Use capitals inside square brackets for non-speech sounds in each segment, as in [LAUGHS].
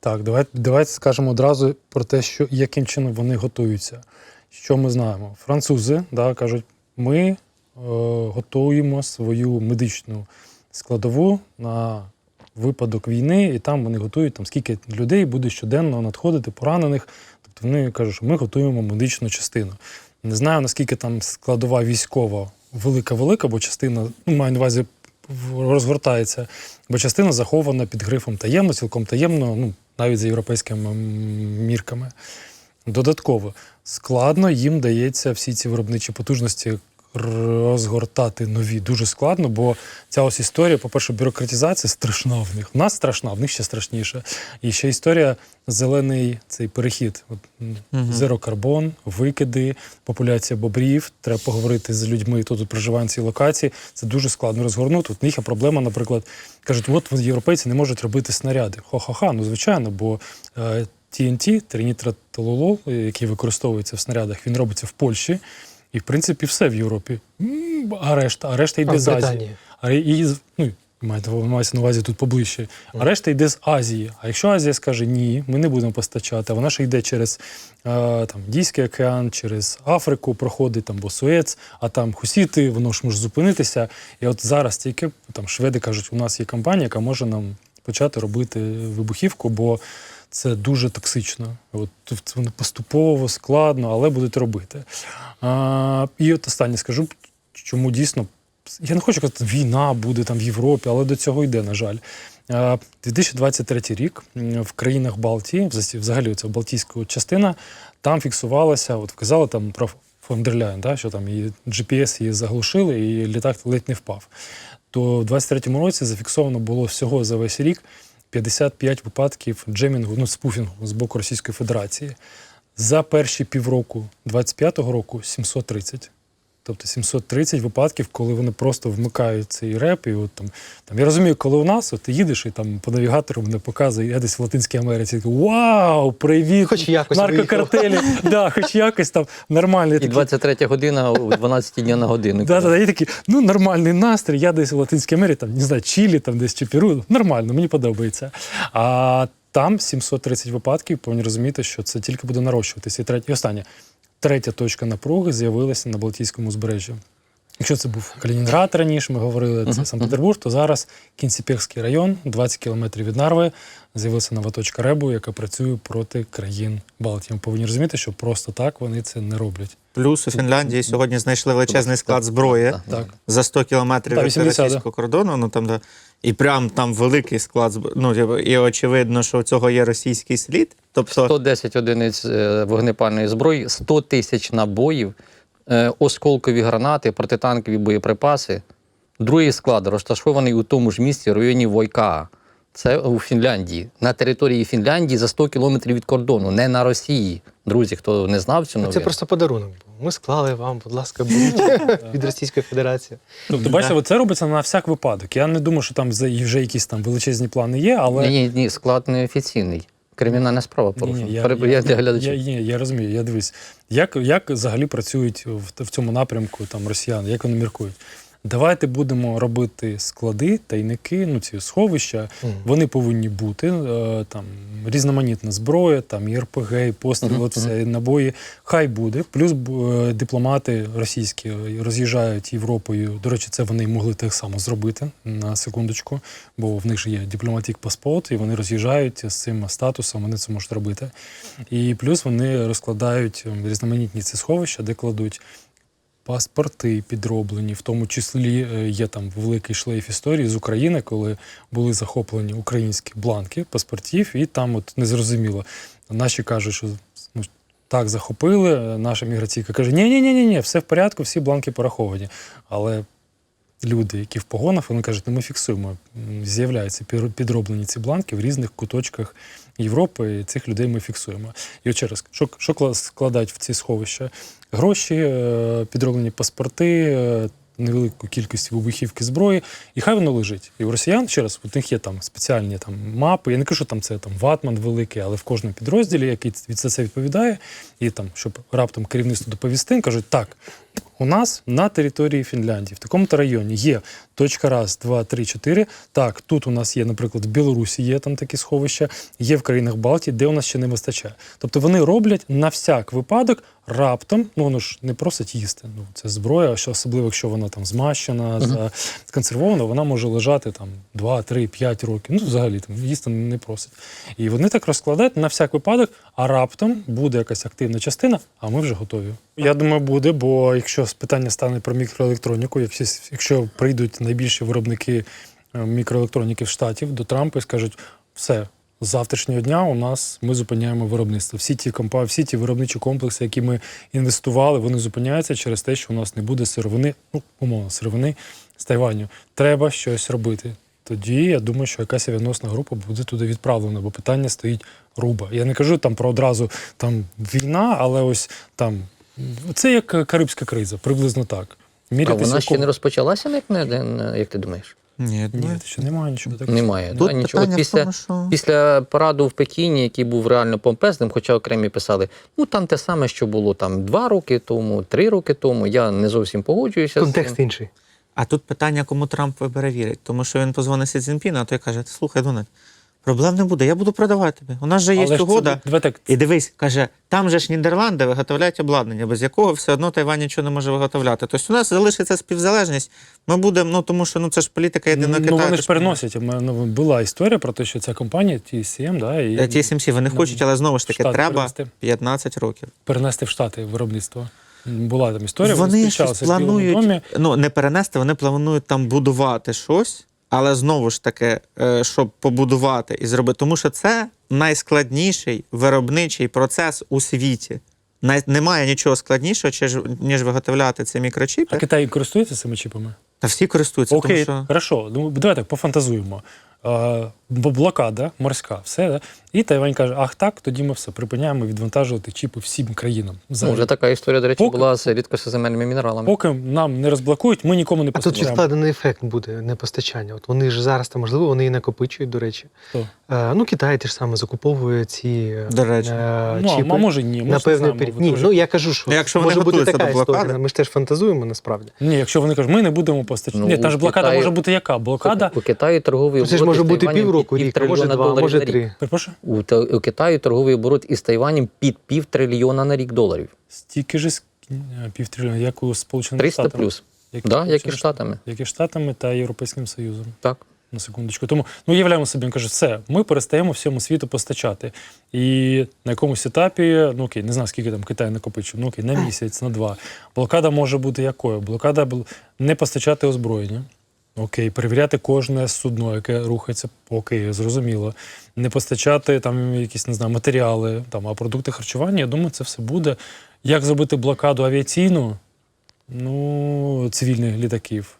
Так, давайте, давайте скажемо одразу про те, що яким чином вони готуються. Що ми знаємо? Французи да, кажуть, ми е, готуємо свою медичну складову на випадок війни, і там вони готують там, скільки людей буде щоденно надходити, поранених. Тобто вони кажуть, що ми готуємо медичну частину. Не знаю, наскільки там складова військова велика-велика, бо частина, ну, маю на увазі, розгортається, бо частина захована під грифом таємно, цілком таємно, ну, навіть за європейськими мірками. Додатково складно їм дається всі ці виробничі потужності розгортати нові. Дуже складно, бо ця ось історія, по-перше, бюрократизація страшна в них. У нас страшна, в них ще страшніше. І ще історія зелений цей перехід. От, Мгм. Зерокарбон, викиди, популяція бобрів. Треба поговорити з людьми, хто тут проживає на цій локації. Це дуже складно розгорнути. От в них є проблема, наприклад, кажуть, от європейці не можуть робити снаряди. Хо-ха-ха, ну звичайно, бо е, TNT, тринітратолол, який використовується в снарядах, він робиться в Польщі. І, в принципі, все в Європі. А решта, а решта йде А з Азії. А і, ну, маєте мається на увазі тут поближче. А решта йде з Азії. А якщо Азія скаже ні, ми не будемо постачати, а вона ж йде через е, там, Індійський океан, через Африку проходить там Босуец, а там хусіти, воно ж може зупинитися. І от зараз тільки там шведи кажуть, у нас є компанія, яка може нам почати робити вибухівку, бо це дуже токсично. От воно поступово, складно, але будуть робити. А, і от останнє скажу, чому дійсно. Я не хочу казати, війна буде там в Європі, але до цього йде, на жаль. 2023 рік в країнах Балтії, взагалі- ця Балтійська частина, там фіксувалася, от вказали там про фон да, що там її GPS її заглушили, і літак ледь не впав. То в 23-му році зафіксовано було всього за весь рік 55 випадків джемінгу, ну, спуфінгу з боку Російської Федерації. За перші півроку 25-го року 730. Тобто 730 випадків, коли вони просто вмикають цей реп. І от там, там я розумію, коли у нас от ти їдеш і там по навігатору мене показує, я десь в Латинській Америці вау, привіт! Хоч якось наркокартелі. [LAUGHS] да, хоч якось там нормально. Я І такий, 23 година о 12 дня на годину. Да, да, да, і такий, ну нормальний настрій. Я десь в Латинській Америці, там, не знаю, Чилі, там десь чи Перу. Нормально, мені подобається. А там 730 випадків, повинні розуміти, що це тільки буде нарощуватися. І третє, і останнє. Третя точка напруги з'явилася на Балтійському узбережжі. Якщо це був Калінінград раніше, ми говорили, це Санкт-Петербург, то зараз Кінціпєхський район, 20 кілометрів від Нарви, з'явилася нова точка ребу, яка працює проти країн Балтії. Ми повинні розуміти, що просто так вони це не роблять. Плюс у Фінляндії сьогодні знайшли величезний склад зброї Так. за 100 кілометрів від російського кордону. Ну там де і прям там великий склад Ну і очевидно, що у цього є російський слід. Тобто 110 одиниць е, вогнепальної зброї, 100 тисяч набоїв, е, осколкові гранати, протитанкові боєприпаси. Другий склад розташований у тому ж місці в районі Войка. Це у Фінляндії. На території Фінляндії за 100 кілометрів від кордону, не на Росії. Друзі, хто не знав цю новину. Це просто подарунок. був. Ми склали вам, будь ласка, беріть [LAUGHS] від Російської Федерації. Тобто, бачите, це робиться на всяк випадок. Я не думаю, що там за- вже якісь там величезні плани є, але Ні, ні, склад не офіційний. Кримінальна справа порушена. ні, я, я, я я, глядачів. я, я розумію, я дивись, як, як взагалі працюють в, в цьому напрямку там росіяни, як вони міркують. Давайте будемо робити склади, тайники, ну ці сховища. Мгм. Вони повинні бути е, там різноманітна зброя, там і РПГ, і постріл, от все, і набої. Хай буде. Плюс е, дипломати російські роз'їжджають Європою. До речі, це вони могли так само зробити на секундочку, бо в них ж є дипломатик паспорт, і вони роз'їжджають з цим статусом. Вони це можуть робити. І плюс вони розкладають е, різноманітні ці сховища, де кладуть паспорти підроблені, в тому числі е, є там великий шлейф історії з України, коли були захоплені українські бланки паспортів, і там от незрозуміло. Наші кажуть, що ну, так захопили. е, Наша міграційка каже: ні ні ні ні ні все в порядку, всі бланки пораховані. Але люди, які в погонах, вони кажуть, ну ми фіксуємо. З'являються підроблені ці бланки в різних куточках Європи, і цих людей ми фіксуємо. І от ще раз, що, що складають в ці сховища? Гроші, е, підроблені паспорти, е, невелику кількість вибухівки зброї, і хай воно лежить. І у росіян, ще раз, у них є там спеціальні там мапи. Я не кажу, що там це там ватман великий, але в кожному підрозділі, який від це відповідає, і там, щоб раптом керівництво доповісти, кажуть, так, у нас на території Фінляндії, в такому-то районі є точка раз, два, три, чотири. Так, тут у нас є, наприклад, в Білорусі є там такі сховища, є в країнах Балтії, де у нас ще не вистачає. Тобто вони роблять на всяк випадок раптом, ну воно ж не просить їсти. Ну це зброя, що особливо, якщо вона там змащена, за- сконсервована, вона може лежати там 2, 3, 5 років. Ну, взагалі там їсти не просить. І вони так розкладають на всяк випадок, а раптом буде якась активна частина, а ми вже готові. Я думаю, буде, бо якщо питання стане про мікроелектроніку, якщо, якщо прийдуть найбільші виробники е, мікроелектроніки в Штатів до Трампа і скажуть, все. З завтрашнього дня у нас ми зупиняємо виробництво. Всі ті компа, всі ті виробничі комплекси, які ми інвестували, вони зупиняються через те, що у нас не буде сировини, ну умовно, сировини з Тайваню. Треба щось робити. Тоді я думаю, що якась авіаносна група буде туди відправлена, бо питання стоїть руба. Я не кажу там про одразу там війна, але ось там це як Карибська криза, приблизно так. А вона ще не розпочалася, як, не- як ти думаєш? Ні, Ні, що немає нічого такого. Немає. Тут да, нічого. От після, в тому, що... після параду в Пекіні, який був реально помпезним, хоча окремі писали, ну там те саме, що було там два роки тому, три роки тому. Я не зовсім погоджуюся. з Контекст цим. інший. А тут питання, кому Трамп вибере вірить. Тому що він позвонить Сі Цзіньпіну, а той каже: слухай, Дональд, проблем не буде, я буду продавати тобі. У нас же є Але ж це- так, І дивись, каже, там же ж Нідерланди виготовляють обладнання, без якого все одно Тайвань нічого не може виготовляти. Тобто у нас залишиться співзалежність. Ми будемо, ну тому що ну це ж політика єдиного Ну, вони ж переносять. Мене ну, була історія про те, що ця компанія TSM, да, і Е, TSMC, вони Ну, хочуть, але знову ж таки, Штати треба перенести. 15 років. перенести в Штати виробництво. Була там історія, вони щось зустрічалися в планують, домі. ну не перенести, вони планують там будувати щось, але знову ж таки, е, щоб побудувати і зробити, тому що це найскладніший виробничий процес у світі. Немає нічого складнішого, ніж виготовляти ці А мікрочіпи. Китай користується цими чіпами? Та всі користуються, Окей, тому що хорошо. Давай так пофантазуємо. А, бо блокада морська, все, да? і Тайвань каже: ах так, тоді ми все припиняємо відвантажувати чіпи всім країнам. Ну, Взагалі. вже така історія, до речі, Поки- була з рідкоземельними мінералами. Поки нам не розблокують, ми нікому не А тут постачаємо. ефект буде непостачання. От вони ж зараз там, можливо, вони і накопичують, до речі. Е, ну, Китай теж саме закуповує ці До речі. е, Ну, а чіпи. може ні. На певний період. Ні, ну я кажу, що Ну, якщо може бути така до блокади. історія. Ми ж теж фантазуємо насправді. Ні, якщо вони кажуть, ми не будемо постачати. Ну, Ні, та ж блокада Китаю- може бути яка? Блокада. У Китаї торговий Ну, Це ж може бути півроку, під рік, може два, доларів може на рік. три. Перепрошую? У, Та- у Китаю торговий оборот із Тайванем під пів трильйона на рік доларів. Стільки ж е, півтрильйона, як у Сполучених 300 Штатах. плюс. Як, Да, як і Штатами. Як і Штатами та Європейським Союзом. Так. На секундочку. Тому ну уявляємо собі, він каже, все, ми перестаємо всьому світу постачати. І на якомусь етапі, ну окей, не знаю, скільки там Китай накопичив, ну окей, на місяць, на два. Блокада може бути якою? Блокада не постачати озброєння. Окей, перевіряти кожне судно, яке рухається, окей, зрозуміло. Не постачати там якісь не знаю, матеріали, там, а продукти харчування. Я думаю, це все буде. Як зробити блокаду авіаційну? Ну, цивільних літаків.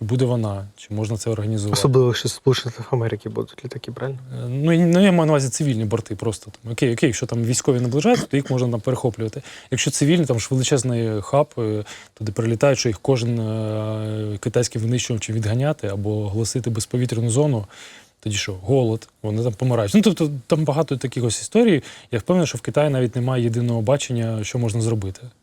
Чи буде вона, чи можна це організувати? Особливо, з Сполучених Америки будуть літаки, правильно? Е, Ну, ну, я маю на увазі цивільні борти просто. Там. Окей, окей, якщо там військові наближаються, то їх можна там перехоплювати. Якщо цивільні, там ж величезний хаб, е, туди прилітають, що їх кожен е, китайський винищувач чи відганяти або оголосити безповітряну зону. Тоді що, голод, вони там помирають. Ну, тобто там багато таких ось історій. Я впевнений, що в Китаї навіть немає єдиного бачення, що можна зробити.